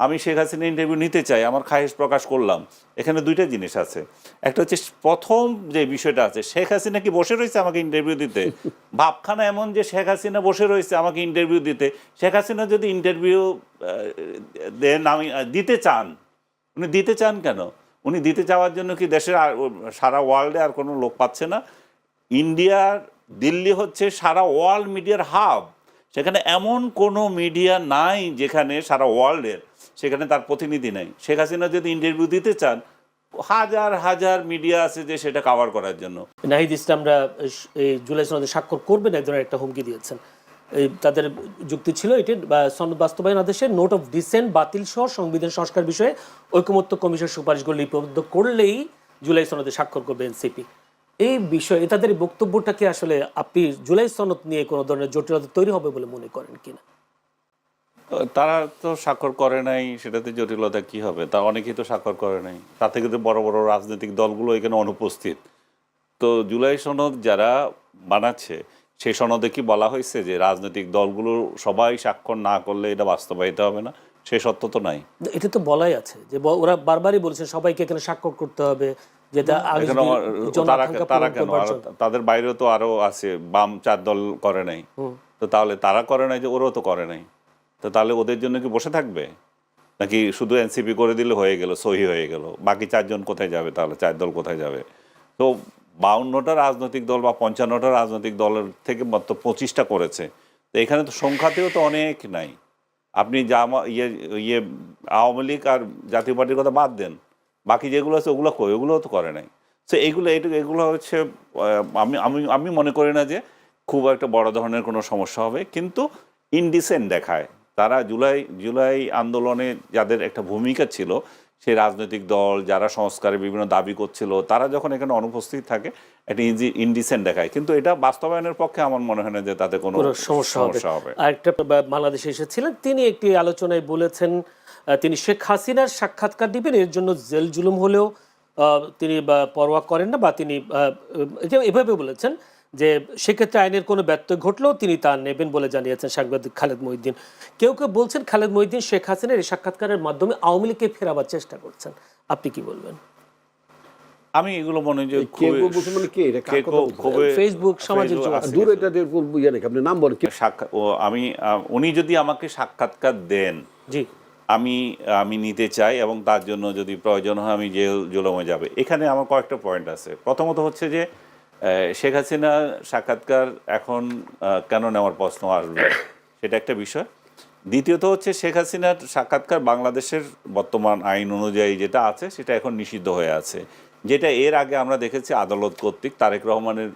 আমি শেখ হাসিনা ইন্টারভিউ নিতে চাই আমার খায়েশ প্রকাশ করলাম। এখানে দুইটা জিনিস আছে। একটা হচ্ছে প্রথম যে বিষয়টা আছে শেখ হাসিনা কি বসে রয়েছে আমাকে ইন্টারভিউ দিতে? ভাবখানা এমন যে শেখ হাসিনা বসে রয়েছে আমাকে ইন্টারভিউ দিতে। শেখ হাসিনা যদি ইন্টারভিউ দেন আমি দিতে চান উনি দিতে চান কেন? উনি দিতে চাওয়ার জন্য কি দেশের সারা ওয়ার্ল্ডে আর কোনো লোক পাচ্ছে না? ইন্ডিয়ার দিল্লি হচ্ছে সারা ওয়ার্ল্ড মিডিয়ার হাব সেখানে এমন কোনো মিডিয়া নাই যেখানে সারা ওয়ার্ল্ডের সেখানে তার প্রতিনিধি নেই। শেখ হাসিনা যদি ইন্টারভিউ দিতে চান, হাজার হাজার মিডিয়া আছে যে সেটা কাভার করার জন্য। নাহিদ ইসলামরা এই জুলাই সনদে স্বাক্ষর করবেন, এক ধরনের একটা হুমকি দিয়েছেন। তাদের যুক্তি ছিল এটি সনদ বাস্তবায়ন আদেশে নোট অফ ডিসেন্ট বাতিল সহ সংবিধান সংস্কার বিষয়ে ঐকমত্য কমিশন সুপারিশগুলো লিপিবদ্ধ করলেই জুলাই সনদে স্বাক্ষর করবে এনসিপি। এই বিষয়ে তাদের বক্তব্যটাকে আসলে আপনি জুলাই সনদ নিয়ে কোনো ধরনের জটিলতা তৈরি হবে বলে মনে করেন কিনা? তারা তো স্বাক্ষর করে নাই সেটাতে জটিলতা কি হবে? তা অনেকেই তো স্বাক্ষর করে নাই। তাতে কিন্তু বড় বড় রাজনৈতিক দলগুলো এখানে অনুপস্থিত। তো জুলাই সনদ যারা বানাচ্ছে সেই সনদে কি বলা হয়েছে যে রাজনৈতিক দলগুলো সবাই স্বাক্ষর না করলে এটা বাস্তবায়িত হবে না? সে সত্য তো নাই। এটা তো বলাই আছে যে ওরা বারবারই বলছে সবাইকে এখানে স্বাক্ষর করতে হবে যেটা তারা তারা। তাদের বাইরেও তো আরও আছে বাম চার দল করে নাই। তো তাহলে তারা করে নাই যে ওরাও তো করে নাই। তো তাহলে ওদের জন্য কি বসে থাকবে? নাকি শুধু এনসিপি করে দিলে হয়ে গেল সহি হয়ে গেল? বাকি চারজন কোথায় যাবে তাহলে? চার দল কোথায় যাবে? তো বাউন্নটা রাজনৈতিক দল বা পঞ্চান্নটা রাজনৈতিক দলের থেকে মাত্র পঁচিশটা করেছে। তো এখানে তো সংখ্যাতেও তো অনেক নাই। আপনি জামা ইয়ে ইয়ে আওয়ামী লীগ আর জাতীয় পার্টির কথা বাদ দেন। বাকি যেগুলো আছে ওগুলো কই? ওগুলো তো করে নাই। তো এইগুলো এইটুকু এগুলো হচ্ছে আমি আমি আমি মনে করি না যে খুব একটা বড় ধরনের কোনো সমস্যা হবে। কিন্তু ইনডিসেন্ট দেখায়। তারা জুলাই জুলাই আন্দোলনে যাদের একটা ভূমিকা ছিল সেই রাজনৈতিক দল যারা সংস্কারের বিভিন্ন দাবি করছিল তারা যখন এখানে অনুপস্থিত থাকে একটা ইনডিসেন্ট দেখায়। কিন্তু এটা বাস্তবায়নের পক্ষে আমার মনে হয় না যে তাতে কোনো সমস্যা হবে। সমস্যা হবে। আর একটা বাংলাদেশে এসেছিলেন তিনি একটি আলোচনায় বলেছেন তিনি শেখ হাসিনার সাক্ষাৎকার দিবেন এর জন্য জেল জুলুম হলেও তিনি পরোয়া করেন না বা তিনি এভাবে বলেছেন যে সেক্ষেত্রে আইনের কোনো ব্যত্যয় ঘটলেও তিনি তা নেবেন বলে জানিয়েছেন সাংবাদিক খালেদ মহিউদ্দিন। কেউ কেউ বলছেন খালেদ মহিউদ্দিন শেখ হাসিনার এই সাক্ষাৎকারের মাধ্যমে আওয়ামী লীগকে ফেরাবার চেষ্টা করছেন। আপনি কি বলবেন? আমি এগুলো মনে যে কে খুবই- বলছে মানে ফেসবুক, সামাজিক ফেসবুক দূর এটা আপনি নাম বলেন। কি? সাক্ষা- ও আমি উনি যদি আমাকে সাক্ষাৎকার দেন জি। আমি আমি নিতে চাই এবং তার জন্য যদি প্রয়োজন হয় আমি জেল জুলমে যাবে। এখানে আমার কয়েকটা পয়েন্ট আছে। প্রথমত হচ্ছে যে শেখ হাসিনা সাক্ষাৎকার এখন কেন নেওয়ার প্রশ্ন আসবে? সেটা একটা বিষয়। দ্বিতীয়ত হচ্ছে শেখ হাসিনার সাক্ষাৎকার বাংলাদেশের বর্তমান আইন অনুযায়ী যেটা আছে সেটা এখন নিষিদ্ধ হয়ে আছে। যেটা এর আগে আমরা দেখেছি আদালত কর্তৃক তারেক রহমানের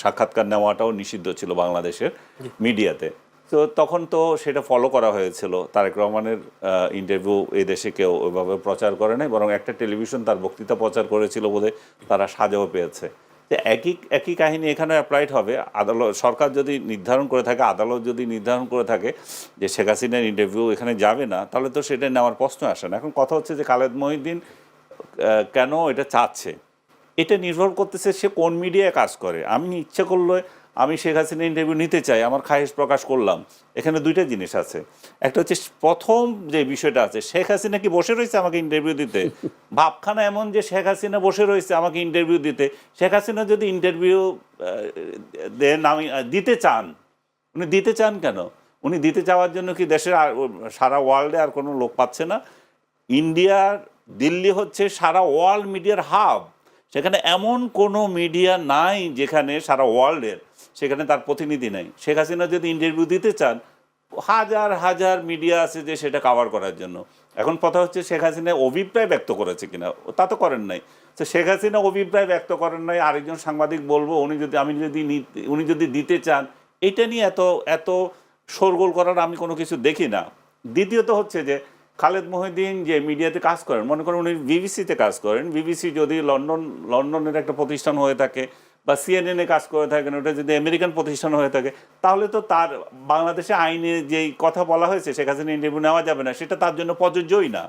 সাক্ষাৎকার নেওয়াটাও নিষিদ্ধ ছিল বাংলাদেশের মিডিয়াতে। তো তখন তো সেটা ফলো করা হয়েছিল। তারেক রহমানের ইন্টারভিউ এই দেশে কেউ ওইভাবে প্রচার করে নাই বরং একটা টেলিভিশন তার বক্তৃতা প্রচার করেছিল বলে তারা সাজাও পেয়েছে। যে একই একই কাহিনী এখানে অ্যাপ্লাইড হবে। আদালত, সরকার যদি নির্ধারণ করে থাকে, আদালত যদি নির্ধারণ করে থাকে যে শেখ হাসিনার ইন্টারভিউ এখানে যাবে না, তাহলে তো সেটা নেওয়ার প্রশ্ন আসে না। এখন কথা হচ্ছে যে খালেদ মহিউদ্দিন কেন এটা চাচ্ছে? এটা নির্ভর করতেছে সে কোন মিডিয়ায় কাজ করে। আমি ইচ্ছে করলে আমি শেখ হাসিনা ইন্টারভিউ নিতে চাই আমার খায়েশ প্রকাশ করলাম। এখানে দুইটা জিনিস আছে। একটা হচ্ছে প্রথম যে বিষয়টা আছে শেখ হাসিনা কি বসে রয়েছে আমাকে ইন্টারভিউ দিতে? ভাবখানা এমন যে শেখ হাসিনা বসে রয়েছে আমাকে ইন্টারভিউ দিতে। শেখ হাসিনা যদি ইন্টারভিউ দেন আমি দিতে চান উনি দিতে চান কেন? উনি দিতে চাওয়ার জন্য কি দেশের আর সারা ওয়ার্ল্ডে আর কোনো লোক পাচ্ছে না? ইন্ডিয়ার দিল্লি হচ্ছে সারা ওয়ার্ল্ড মিডিয়ার হাব সেখানে এমন কোনো মিডিয়া নাই যেখানে সারা ওয়ার্ল্ডের সেখানে তার প্রতিনিধি নাই। শেখ হাসিনা যদি ইন্টারভিউ দিতে চান, হাজার হাজার মিডিয়া আছে যে সেটা কাভার করার জন্য। এখন কথা হচ্ছে শেখ হাসিনা অভিপ্রায় ব্যক্ত করেছে কিনা, তা তো করেন নাই। তো শেখ হাসিনা অভিপ্রায় ব্যক্ত করেন নাই, আরেকজন সাংবাদিক বলব, উনি যদি, আমি যদি উনি যদি দিতে চান, এটা নিয়ে এত এত শোরগোল করার আমি কোনো কিছু দেখি না। দ্বিতীয়ত হচ্ছে যে খালেদ মহিউদ্দিন যে মিডিয়াতে কাজ করেন, মনে করেন উনি বিবিসিতে কাজ করেন, বিবিসি যদি লন্ডন, লন্ডনের একটা প্রতিষ্ঠান হয়ে থাকে বা সিএনএনে কাজ করে থাকেন, ওটা যদি আমেরিকান প্রতিষ্ঠান হয়ে থাকে, তাহলে তো তার বাংলাদেশে আইনে যেই কথা বলা হয়েছে হাসিনা ইন্টারভিউ নেওয়া যাবে না, সেটা তার জন্য প্রযোজ্যই না।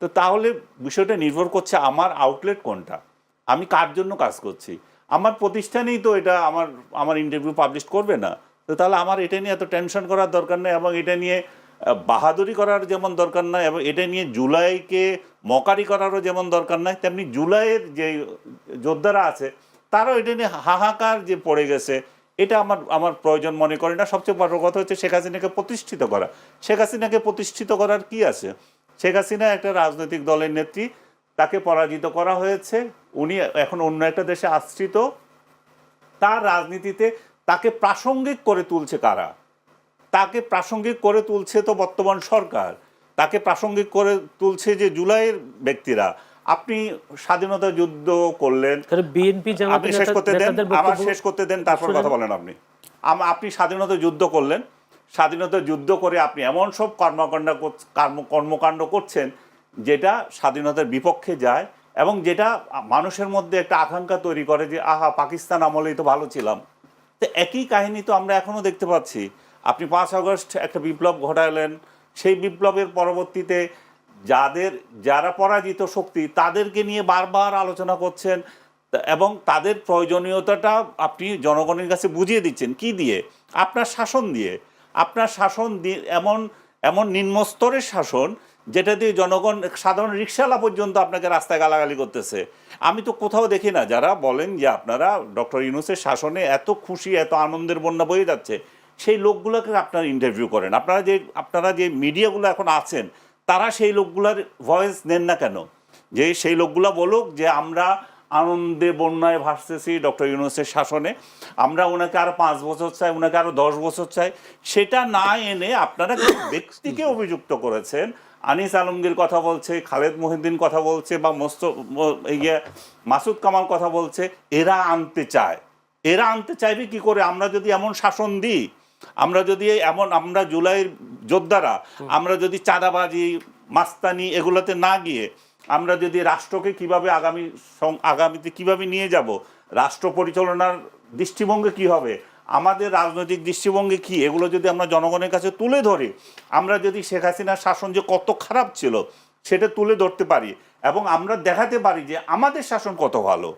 তো তাহলে বিষয়টা নির্ভর করছে আমার আউটলেট কোনটা, আমি কার জন্য কাজ করছি? আমার প্রতিষ্ঠানেই তো এটা আমার আমার ইন্টারভিউ পাবলিশ করবে না। তো তাহলে আমার এটা নিয়ে এত টেনশন করার দরকার নেই এবং এটা নিয়ে বাহাদুরি করার যেমন দরকার নয় এবং এটা নিয়ে জুলাইকে মকারি করারও যেমন দরকার নাই, তেমনি জুলাইয়ের যে যোদ্ধারা আছে, তারাও এটা নিয়ে হাহাকার যে পড়ে গেছে, এটা আমার আমার প্রয়োজন মনে করি না। সবচেয়ে বড় কথা হচ্ছে শেখ হাসিনাকে প্রতিষ্ঠিত করা। শেখ হাসিনাকে প্রতিষ্ঠিত করার কি আছে? শেখ হাসিনা একটা রাজনৈতিক দলের নেত্রী, তাকে পরাজিত করা হয়েছে, উনি এখন অন্য একটা দেশে আশ্রিত। তার রাজনীতিতে তাকে প্রাসঙ্গিক করে তুলছে কারা? তাকে প্রাসঙ্গিক করে তুলছে তো বর্তমান সরকার। তাকে প্রাসঙ্গিক করে তুলছে যে জুলাইয়ের ব্যক্তিরা। আপনি স্বাধীনতা যুদ্ধ করলেন বিএনপি আপনি শেষ করতে দেন আমার শেষ করতে দেন তারপর কথা বলেন আপনি। আপনি স্বাধীনতা যুদ্ধ করলেন। স্বাধীনতা যুদ্ধ করে আপনি এমন সব কর্মকাণ্ড কর্ম- কর্মকাণ্ড করছেন যেটা স্বাধীনতার বিপক্ষে যায় এবং যেটা মানুষের মধ্যে একটা আকাঙ্ক্ষা তৈরি করে যে আহা পাকিস্তান আমলেই তো ভালো ছিলাম। তো একই কাহিনী তো আমরা এখনও দেখতে পাচ্ছি। আপনি পাঁচ আগস্ট একটা বিপ্লব ঘটালেন। সেই বিপ্লবের পরবর্তীতে যাদের, যারা পরাজিত শক্তি, তাদেরকে নিয়ে বারবার আলোচনা করছেন এবং তাদের প্রয়োজনীয়তাটা আপনি জনগণের কাছে বুঝিয়ে দিচ্ছেন। কি দিয়ে? আপনার শাসন দিয়ে। আপনার শাসন দিয়ে এমন এমন নিম্নস্তরের শাসন যেটা দিয়ে জনগণ, সাধারণ রিক্সাওয়ালা পর্যন্ত আপনাকে রাস্তায় গালাগালি করতেছে। আমি তো কোথাও দেখি না যারা বলেন যে আপনারা ডক্টর ইউনুসের শাসনে এত খুশি, এত আনন্দের বন্যা বয়ে যাচ্ছে। সেই লোকগুলোকে আপনারা ইন্টারভিউ করেন। আপনারা যে আপনারা যে মিডিয়াগুলো এখন আছেন তারা সেই লোকগুলোর ভয়েস নেন না কেন? যে সেই লোকগুলো বলুক যে আমরা আনন্দে বন্যায় ভাসতেছি ডক্টর ইউনুসের শাসনে আমরা ওনাকে আরও পাঁচ বছর চাই ওনাকে আরও দশ বছর চাই সেটা না এনে আপনারা ব্যক্তিকে অভিযুক্ত করেছেন আনিস আলমগীর কথা বলছে খালেদ মহিউদ্দিন কথা বলছে বা মোস্ত ইয়ে মাসুদ কামাল কথা বলছে এরা আনতে চায়। এরা আনতে চাইবে কি করে? আমরা যদি এমন শাসন দিই আমরা যদি এমন আমরা জুলাইয়ের যোদ্ধারা আমরা যদি চাঁদাবাজি মাস্তানি এগুলোতে না গিয়ে আমরা যদি রাষ্ট্রকে কীভাবে আগামী আগামীতে কীভাবে নিয়ে যাব রাষ্ট্র পরিচালনার দৃষ্টিভঙ্গি কি হবে আমাদের রাজনৈতিক দৃষ্টিভঙ্গি কি এগুলো যদি আমরা জনগণের কাছে তুলে ধরি আমরা যদি শেখ হাসিনার শাসন যে কত খারাপ ছিল সেটা তুলে ধরতে পারি এবং আমরা দেখাতে পারি যে আমাদের শাসন কত ভালো।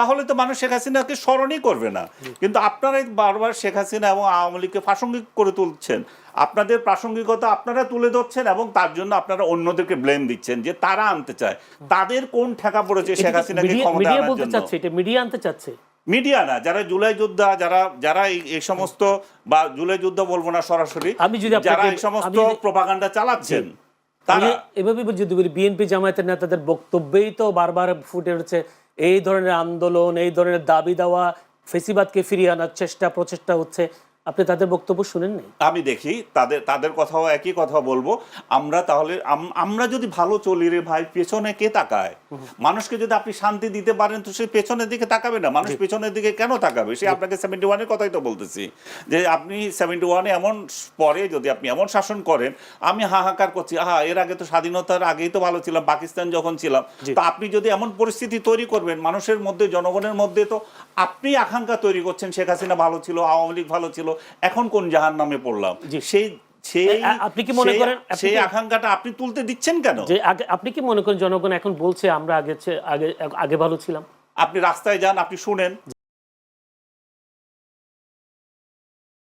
তাহলে তো মানুষ শেখ হাসিনাকে স্মরণই করবে না। কিন্তু আপনারাই বারবার শেখ হাসিনা এবং আওয়ামী লীগকে প্রাসঙ্গিক করে তুলছেন। আপনাদের প্রাসঙ্গিকতা আপনারা তুলে ধরছেন এবং তার জন্য আপনারা অন্যদেরকে ব্লেম দিচ্ছেন যে তারা আনতে চায়। তাদের কোন ঠেকা পড়েছে শেখ হাসিনাকে ক্ষমতা মিডিয়া আনার বলতে জন্য? মিডিয়া আনতে চাচ্ছে। মিডিয়া না যারা জুলাই যোদ্ধা যারা যারা এই- সমস্ত বা জুলাই যুদ্ধ বলব না সরাসরি আমি যদি যারা এই সমস্ত প্রপাগান্ডা চালাচ্ছেন তারা এভাবে যদি বলি বিএনপি জামায়াতের নেতাদের বক্তব্যেই তো বারবার ফুটে উঠছে এই ধরনের আন্দোলন এই ধরনের দাবি দেওয়া ফেসিবাদকে ফিরিয়ে আনার চেষ্টা প্রচেষ্টা হচ্ছে আপনি তাদের বক্তব্য শুনেন নাই আমি দেখি তাদের তাদের কথাও একই কথা বলব। আমরা তাহলে আমরা যদি ভালো চলি রে ভাই পেছনে কে তাকায়? মানুষকে যদি আপনি শান্তি দিতে পারেন তো সে পেছনের দিকে তাকাবে না। মানুষ পেছনের দিকে কেন তাকাবে? সে আপনাকে সেভেন্টি ওয়ানের কথাই তো বলতেছি। যে আপনি সেভেন্টি ওয়ানে এমন পরে যদি আপনি এমন শাসন করেন আমি হাহাকার করছি আহা এর আগে তো স্বাধীনতার আগেই তো ভালো ছিলাম পাকিস্তান যখন ছিলাম। তো আপনি যদি এমন পরিস্থিতি তৈরি করবেন মানুষের মধ্যে জনগণের মধ্যে তো আপনি আকাঙ্ক্ষা তৈরি করছেন শেখ হাসিনা ভালো ছিল আওয়ামী লীগ ভালো ছিল এখন কোন জাহান নামে পড়লাম। সেই আপনি কি মনে করেন- সেই আকাঙ্ক্ষাটা আপনি তুলতে দিচ্ছেন কেন? যে আগে আপনি কি মনে করেন জনগণ এখন বলছে আমরা আগে আগে আগে ভালো ছিলাম? আপনি রাস্তায় যান আপনি শুনেন।